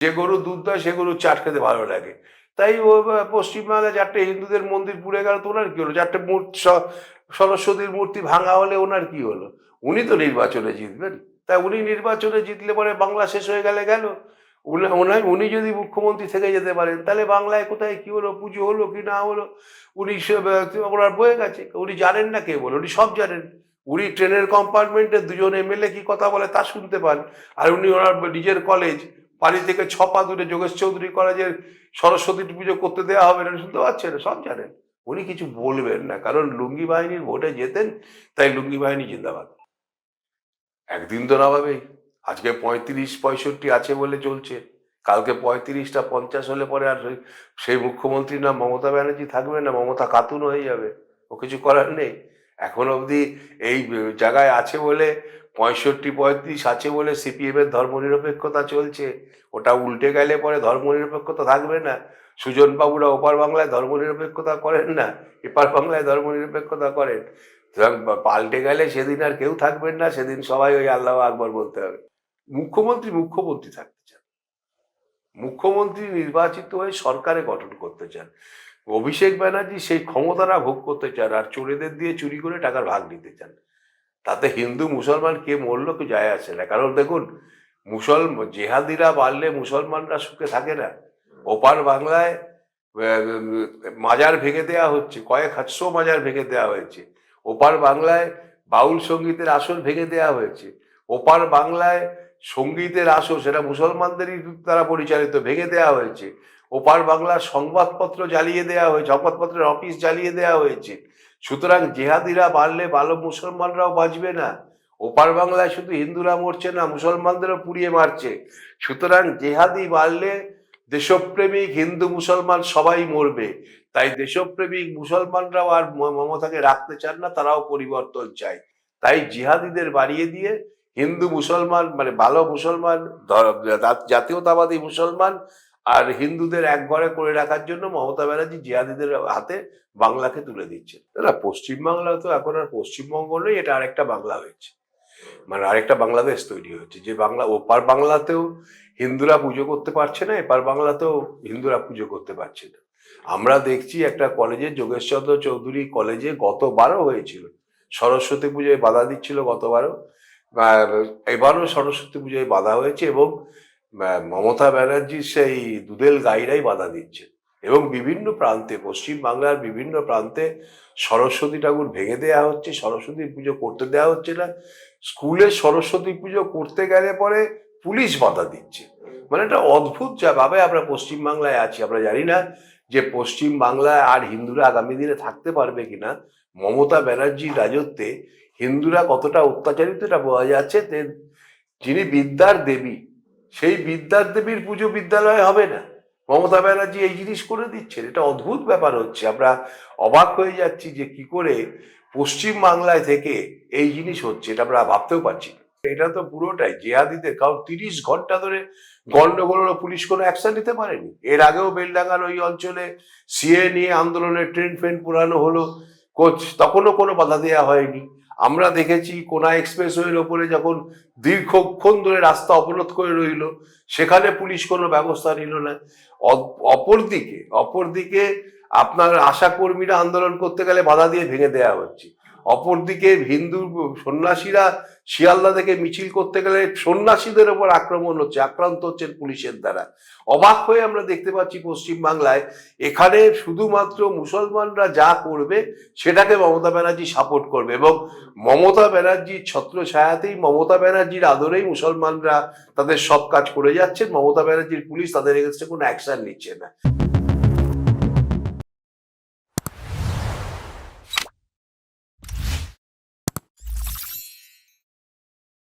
যে গরু দুধ দেয়, সে গরু চাট খেতে ভালো লাগে। তাই ও পশ্চিমবাংলায় চারটে হিন্দুদের মন্দির পুড়ে গেল, তো ওনার কি হলো? চারটে মূর্তি সরস্বতীর মূর্তি ভাঙা হলে ওনার কি হলো? উনি তো নির্বাচনে জিতবেন। তাই উনি নির্বাচনে জিতলে পরে বাংলা শেষ হয়ে গেলে গেল উনি- উনি- যদি মুখ্যমন্ত্রী থেকে যেতে পারেন, তাহলে বাংলায় কোথায় কি হলো? পুজো হলো কি না হলো? উনি ওনার বয়ে গেছে। উনি জানেন না কে বলে, উনি সব জানেন। উনি ট্রেনের কম্পার্টমেন্টে দুজন এমএলএ কি কথা বলে তা শুনতে পান। আর উনি ওনার নিজের কলেজ বাড়ি থেকে ছপা দূরে যোগেশ চৌধুরী কলেজের সরস্বতী পুজো করতে দেওয়া হবে না শুনতে পাচ্ছেন সব জানেন উনি কিছু বলবেন না, কারণ লুঙ্গি বাহিনীর ভোটে যেতেন তাই লুঙ্গি বাহিনী জিন্দাবাদ। একদিন তো নামাবেই আজকে পঁয়ত্রিশ পঁয়ষট্টি আছে বলে চলছে। কালকে পঁয়ত্রিশটা পঞ্চাশ হলে পরে আর সেই মুখ্যমন্ত্রী না মমতা ব্যানার্জি থাকবে না, মমতা কাতুন হয়ে যাবে। ও কিছু করার নেই। এখন অবধি এই জায়গায় আছে বলে, পঁয়ষট্টি পঁয়ত্রিশ আছে বলে সিপিএম এর ধর্মনিরপেক্ষতা চলছে। ওটা উল্টে গেলে পরে ধর্মনিরপেক্ষতা থাকবে না। সুজন বাবুরা ওপার বাংলায় ধর্মনিরপেক্ষতা করেন না, এপার বাংলায় ধর্মনিরপেক্ষতা করেন। পাল্টে গেলে সেদিন আর কেউ থাকবেন না, সেদিন সবাই ওই আল্লাহ আকবর বলতে হবে। মুখ্যমন্ত্রী মুখ্যমন্ত্রী থাকতে চান। মুখ্যমন্ত্রী নির্বাচিত হয়ে সরকারে গঠন করতে চান। অভিষেক ব্যানার্জি সেই ক্ষমতাটা ভোগ করতে চান আর চোরেদের দিয়ে চুরি করে টাকার ভাগ নিতে চান। তাতে হিন্দু মুসলমান কে মরলো কি যায় আসে না। কারণ দেখুন মুসলমান জেহাদিরা বাড়লে মুসলমানরা সুখে থাকে না। ওপার বাংলায় মাজার ভেঙে দেওয়া হচ্ছে, কয়েক হাজারশো মাজার ভেঙে দেওয়া হয়েছে। ওপার বাংলায় বাউল সঙ্গীতের আসর ভেঙে দেওয়া হয়েছে। ওপার বাংলায় সঙ্গীতের আসর, সেটা মুসলমানদেরই দ্বারা পরিচালিত, ভেঙে দেওয়া হয়েছে। ওপার বাংলার সংবাদপত্র জ্বালিয়ে দেওয়া হয়েছে, সংবাদপত্রের অফিস জ্বালিয়ে দেওয়া হয়েছে। সুতরাং জেহাদিরা বাড়লে ভালো মুসলমানরাও বাঁচবে না। ওপার বাংলায় শুধু হিন্দুরা মরছে না, মুসলমানদেরও পুড়িয়ে মারছে। সুতরাং জেহাদি বাড়লে দেশপ্রেমিক, হিন্দু মুসলমান সবাই মরবে। তাই দেশপ্রেমিক মুসলমানরাও আর মমতাকে রাখতে চান না, তারাও পরিবর্তন চায়। তাই জিহাদিদের বাড়িয়ে দিয়ে হিন্দু মুসলমান মানে ভালো মুসলমান জাতীয়তাবাদী মুসলমান আর হিন্দুদের এক ঘরে করে রাখার জন্য মমতা ব্যানার্জি জিহাদিদের হাতে বাংলাকে তুলে দিচ্ছে না, পশ্চিমবাংলা তো এখন আর পশ্চিমবঙ্গ নেই, এটা আরেকটা বাংলা হয়েছে। মানে আরেকটা বাংলাদেশ তৈরি হয়েছে, যে বাংলা, ওপার বাংলাতেও হিন্দুরা পুজো করতে পারছে না, এপার বাংলাতেও হিন্দুরা পুজো করতে পারছে না। আমরা দেখছি একটা কলেজে যোগেশচন্দ্র চৌধুরী কলেজে গতবারও হয়েছিল, সরস্বতী পুজোয় বাধা দিচ্ছিল গতবারও। এবারও সরস্বতী পুজোয় বাধা হয়েছে এবং মমতা ব্যানার্জির সেই দুদেল গাইরাই বাধা দিচ্ছে। এবং বিভিন্ন প্রান্তে পশ্চিম বাংলার বিভিন্ন প্রান্তে সরস্বতী ঠাকুর ভেঙে দেওয়া হচ্ছে সরস্বতী পুজো করতে দেওয়া হচ্ছে না। স্কুলে সরস্বতী পুজো করতে গেলে পরে পুলিশ বাধা দিচ্ছে। মানে একটা অদ্ভুত যা ভাবে আমরা পশ্চিম বাংলায় আছি। আমরা জানি না যে পশ্চিম বাংলায় আর হিন্দুরা আগামী দিনে থাকতে পারবে কিনা। মমতা ব্যানার্জির রাজত্বে হিন্দুরা কতটা অত্যাচারিত এটা বোঝা যাচ্ছে যিনি বিদ্যার দেবী সেই বিদ্যার দেবীর পুজো বিদ্যালয়ে হবে না। মমতা ব্যানার্জি এই জিনিস করে দিচ্ছেন। এটা অদ্ভুত ব্যাপার হচ্ছে। আমরা অবাক হয়ে যাচ্ছি যে কি করে পশ্চিম বাংলায় থেকে এই জিনিস হচ্ছে, এটা আমরা ভাবতেও পারছি। এটা তো পুরোটাই জেহাদিদের। কারণ তিরিশ ঘণ্টা ধরে গন্ডগোল পুলিশ কোনো অ্যাকশন নিতে পারেনি। এর আগেও বেলডাঙ্গার ওই অঞ্চলে সিএ নিয়ে আন্দোলনের ট্রেন ফ্রেন পুরানো হলো। কোচ তখনও কোনো বাধা দেওয়া হয়নি। আমরা দেখেছি কোনা এক্সপ্রেসওয়ের ওপরে যখন দীর্ঘক্ষণ ধরে রাস্তা অবরোধ করে রইল, সেখানে পুলিশ কোনো ব্যবস্থা নিল না। অপরদিকে অপরদিকে আপনার আশাকর্মীরা আন্দোলন করতে গেলে বাধা দিয়ে ভেঙে দেওয়া হচ্ছে। অপরদিকে হিন্দু সন্ন্যাসীরা শিয়ালদা থেকে মিছিল করতে গেলে সন্ন্যাসীদের ওপর আক্রমণ হচ্ছে, আক্রান্ত হচ্ছে পুলিশের দ্বারা। অবাক হয়ে আমরা দেখতে পাচ্ছি পশ্চিমবাংলায়, এখানে শুধুমাত্র মুসলমানরা যা করবে, সেটাকে মমতা ব্যানার্জি সাপোর্ট করবে এবং মমতা ব্যানার্জির ছত্র ছায়াতেই মমতা ব্যানার্জির আদরেই মুসলমানরা তাদের সব কাজ করে যাচ্ছেন, মমতা ব্যানার্জির পুলিশ তাদের এগেনস্টে কোনো অ্যাকশন নিচ্ছে না।